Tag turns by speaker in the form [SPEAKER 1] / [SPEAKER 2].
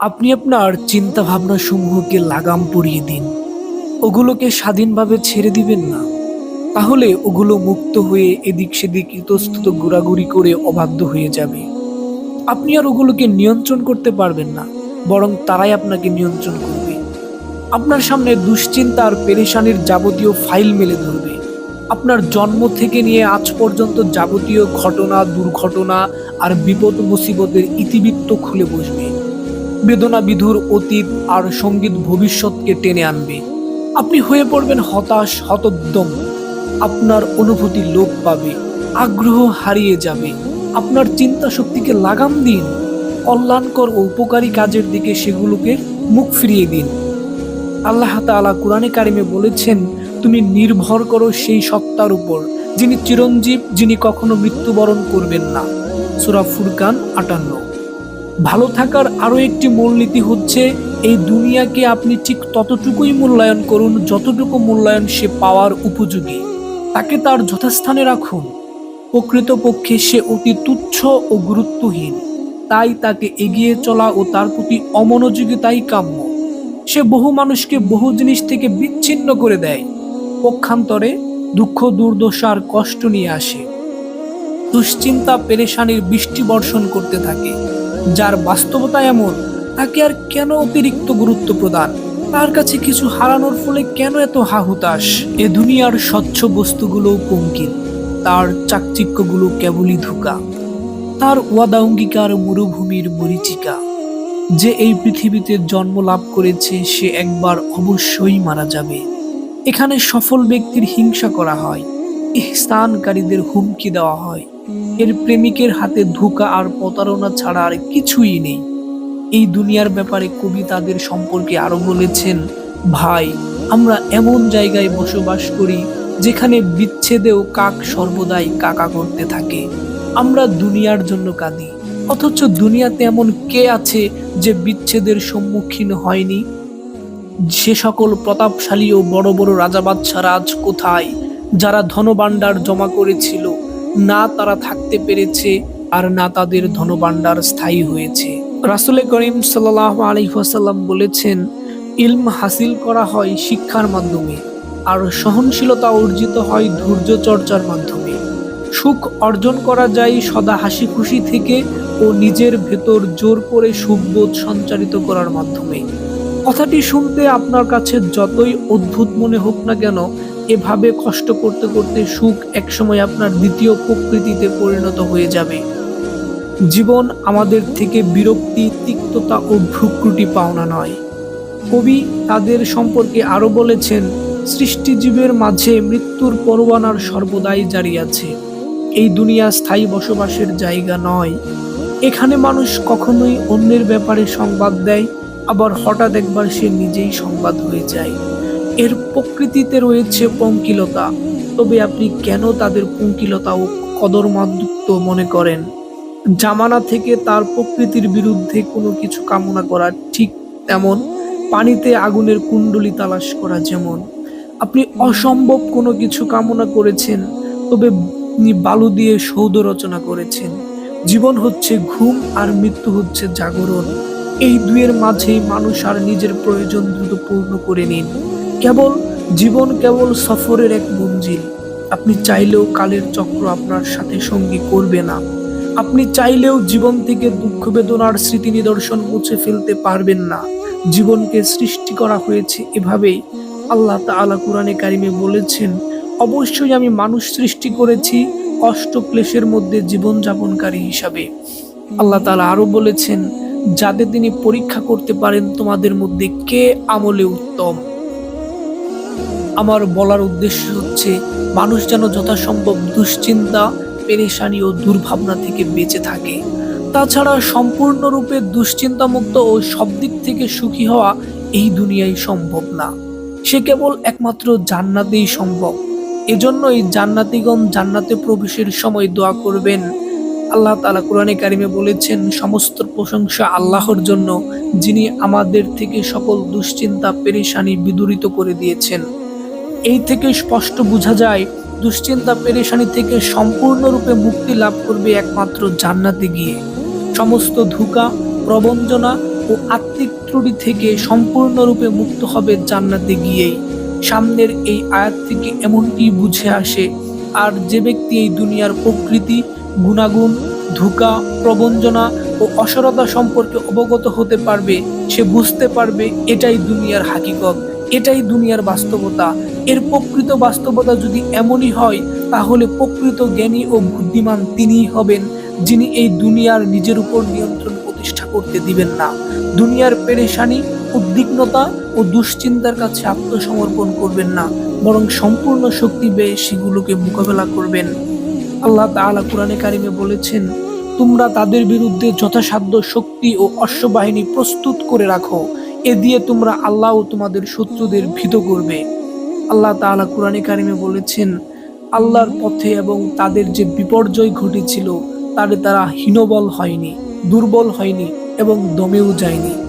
[SPEAKER 1] আপনি আপনার চিন্তা ভাবনা সমূহকে লাগাম পরিয়ে দিন। ওগুলোকে স্বাধীনভাবে ছেড়ে দিবেন না। তাহলে ওগুলো মুক্ত হয়ে এদিক সেদিক ইতস্তত ঘোরাঘুরি করে অবাধ্য হয়ে যাবে। আপনি আর ওগুলোকে নিয়ন্ত্রণ করতে পারবেন না, বরং তারাই আপনাকে নিয়ন্ত্রণ করবে। আপনার সামনে দুশ্চিন্তা আর পেরেশানির যাবতীয় ফাইল মেলে ধরবে। আপনার জন্ম থেকে নিয়ে আজ পর্যন্ত যাবতীয় ঘটনা, দুর্ঘটনা আর বিপদ মুসিবতের ইতিবৃত্ত খুলে বসবে। বেদনা বিধুর অতীত আর সংগীত ভবিষ্যৎকে টেনে আনবে। আপনি হয়ে পড়বেন হতাশ হতোদ্যম আপনার অনুভূতি লোপ পাবে, আগ্রহ হারিয়ে যাবে। আপনার চিন্তা শক্তিকে লাগাম দিন। কল্যাণকর ও উপকারী কাজের দিকে সেগুলোকে মুখ ফিরিয়ে দিন। আল্লাহ তাআলা কোরআনে কারিমে বলেছেন, তুমি নির্ভর করো সেই সত্তার উপর, যিনি চিরঞ্জীব, যিনি কখনো মৃত্যুবরণ করবেন না। সূরা ফুরকান আটান্ন। ভালো থাকার আরও একটি মূলনীতি হচ্ছে, এই দুনিয়াকে আপনি ঠিক ততটুকুই মূল্যায়ন করুন যতটুকু মূল্যায়ন সে পাওয়ার উপযোগী। তাকে তার যথাস্থানে রাখুন। প্রকৃতপক্ষে সে অতি তুচ্ছ ও গুরুত্বহীন। তাই তাকে এগিয়ে চলা ও তার প্রতি অমনোযোগিতাই কাম্য। সে বহু মানুষকে বহু জিনিস থেকে বিচ্ছিন্ন করে দেয়। পক্ষান্তরে দুঃখ দুর্দশার কষ্ট নিয়ে আসে। দুশ্চিন্তা, পেরেশানির বৃষ্টি বর্ষণ করতে থাকে। যার বাস্তবতা এমন, তাকে আর কেন অতিরিক্ত গুরুত্ব প্রদান? তার কাছে কিছু হারানোর ফলে কেন এত হাহুতাশ? এ দুনিয়ার স্বচ্ছ বস্তুগুলো পঙ্কিল তার চাকচিক্যগুলো কেবলই ধোকা, তার ওয়াদা অঙ্গীকার মরুভূমির মরিচিকা। যে এই পৃথিবীতে জন্ম লাভ করেছে, সে একবার অবশ্যই মারা যাবে। এখানে সফল ব্যক্তির হিংসা করা হয় ইহসানকারীদের হুমকি দেওয়া হয়। এর প্রেমিকের হাতে ধোঁকা আর প্রতারণা ছাড়া আর কিছুই নেই। এই দুনিয়ার ব্যাপারে কবি তাদের সম্পর্কে আরও বলেছেন, ভাই, আমরা এমন জায়গায় বসবাস করি যেখানে বিচ্ছেদেও কাক সর্বদাই কাকা করতে থাকে। আমরা দুনিয়ার জন্য কাঁদি, অথচ দুনিয়াতে এমন কে আছে যে বিচ্ছেদের সম্মুখীন হয়নি? সে সকল প্রতাপশালী ও বড় বড় রাজা বাদশারা আজ কোথায়? যারা ধনভাণ্ডার জমা করেছিল, না তারা থাকতে পেরেছে আর না তাদের ধনভাণ্ডার স্থায়ী হয়েছে। রাসুল করিম সাল্লাহ আলহাসাল্লাম বলেছেন, ইলম হাসিল করা হয় শিক্ষার মাধ্যমে, আর সহনশীলতা অর্জিত হয় ধৈর্য চর্চার মাধ্যমে। সুখ অর্জন করা যায় সদা হাসি খুশি থেকে ও নিজের ভেতর জোর করে সুখবোধ সঞ্চারিত করার মাধ্যমে। কথাটি শুনতে আপনার কাছে যতই অদ্ভুত মনে হোক না কেন এভাবে কষ্ট করতে করতে সুখ একসময় আপনার দ্বিতীয় প্রকৃতিতে পরিণত হয়ে যাবে। জীবন আমাদের থেকে বিরক্তি, তিক্ততা ও ভ্রুকুটি পাওনা নয়। কবি তাদের সম্পর্কে আরও বলেছেন, সৃষ্টিজীবের মাঝে মৃত্যুর পরোয়ানার সর্বদাই জারি আছে। এই দুনিয়া স্থায়ী বসবাসের জায়গা নয়। এখানে মানুষ কখনোই অন্যের ব্যাপারে সংবাদ দেয়, আবার হঠাৎ একবার সে নিজেই সংবাদ হয়ে যায়। এর প্রকৃতিতে রয়েছে পঙ্কিলতা। তবে আপনি কেন তাদের পঙ্কিলতা ও কদরমাদুক্ত মনে করেন? জামানা থেকে তার প্রকৃতির বিরুদ্ধে কোনো কিছু কামনা করা ঠিক তেমন? পানিতে আগুনের কুণ্ডলি তালাশ করা যেমন? আপনি অসম্ভব কোনো কিছু কামনা করেছেন, তবে বালু দিয়ে সৌধ রচনা করেছেন। জীবন হচ্ছে ঘুম আর মৃত্যু হচ্ছে জাগরণ। এই দুয়ের মাঝেই মানুষ আর নিজের প্রয়োজন দ্রুত পূর্ণ করে নিন। কেবল জীবন কেবল সফরের এক মঞ্জিল। আপনি চাইলেও কালের চক্র আপনার সাথে সঙ্গী করবে না। আপনি চাইলেও জীবন থেকে দুঃখ বেদনার স্মৃতি নিদর্শন মুছে ফেলতে পারবেন না। জীবনকে সৃষ্টি করা হয়েছে এভাবেই। আল্লাহ তাআলা কোরআনে কারিমে বলেছেন, অবশ্যই আমি মানুষ সৃষ্টি করেছি কষ্ট ক্লেশের মধ্যে জীবনযাপনকারী হিসাবে। আল্লাহ তালা আরও বলেছেন যাদের তিনি পরীক্ষা করতে পারেন তোমাদের মধ্যে কে আমলে উত্তম? আমার বলার উদ্দেশ্য হচ্ছে, মানুষ যেন যথাসম্ভব দুশ্চিন্তা, পেরেশানি ও দুর্ভাবনা থেকে বেঁচে থাকে। তাছাড়া সম্পূর্ণরূপে দুশ্চিন্তামুক্ত ও সব দিক থেকে সুখী হওয়া এই দুনিয়ায় সম্ভব না। সে কেবল একমাত্র জান্নাতেই সম্ভব। এজন্যই জান্নাতিগণ জান্নাতে প্রবেশের সময় দোয়া করবেন। আল্লাহ তালা কোরআনে কারিমে বলেছেন, সমস্ত প্রশংসা আল্লাহর জন্য, যিনি আমাদের থেকে সকল দুশ্চিন্তা, পেরেশানি বিদূরিত করে দিয়েছেন। এই থেকে স্পষ্ট বোঝা যায়, দুশ্চিন্তা পেরেশানি থেকে সম্পূর্ণরূপে মুক্তি লাভ করবে একমাত্র জান্নাতে গিয়ে। সমস্ত ধোঁকা, প্রবঞ্চনা ও আত্মিক ত্রুটি থেকে সম্পূর্ণরূপে মুক্ত হবে জান্নাতে গিয়েই। সামনের এই আয়াত থেকে এমনটি বুঝে আসে, আর যে ব্যক্তি এই দুনিয়ার প্রকৃতি, গুণাগুণ, ধোঁকা, প্রবঞ্চনা ও অসরতা সম্পর্কে অবগত হতে পারবে, সে বুঝতে পারবে এটাই দুনিয়ার হাকিকত। এটাই দুনিয়ার বাস্তবতা। এর প্রকৃত বাস্তবতা যদি এমনই হয়, তাহলে প্রকৃত জ্ঞানী ও বুদ্ধিমান তিনিই হবেন, যিনি এই দুনিয়ার নিজের উপর নিয়ন্ত্রণ প্রতিষ্ঠা করতে দিবেন না। দুনিয়ার পেরেশানি, উদ্বিগ্নতা ও দুশ্চিন্তার কাছে আত্মসমর্পণ করবেন না, বরং সম্পূর্ণ শক্তি ব্যয়ে সেগুলোকে মোকাবেলা করবেন। আল্লাহ তাআলা কোরআনে কারিমে বলেছেন, তোমরা তাদের বিরুদ্ধে যথাসাধ্য শক্তি ও অশ্ববাহিনী প্রস্তুত করে রাখো। এ দিয়ে তোমরা আল্লাহ তোমাদের শত্রুদের ভীত করবে। আল্লাহ তাআলা কোরআনে কারিমে বলেছেন, আল্লাহর পথে এবং তাদের যে বিপর্যয় ঘটেছিল তারে তারা হীনবল হয়নি, দুর্বল হয়নি এবং দমেও যায়নি।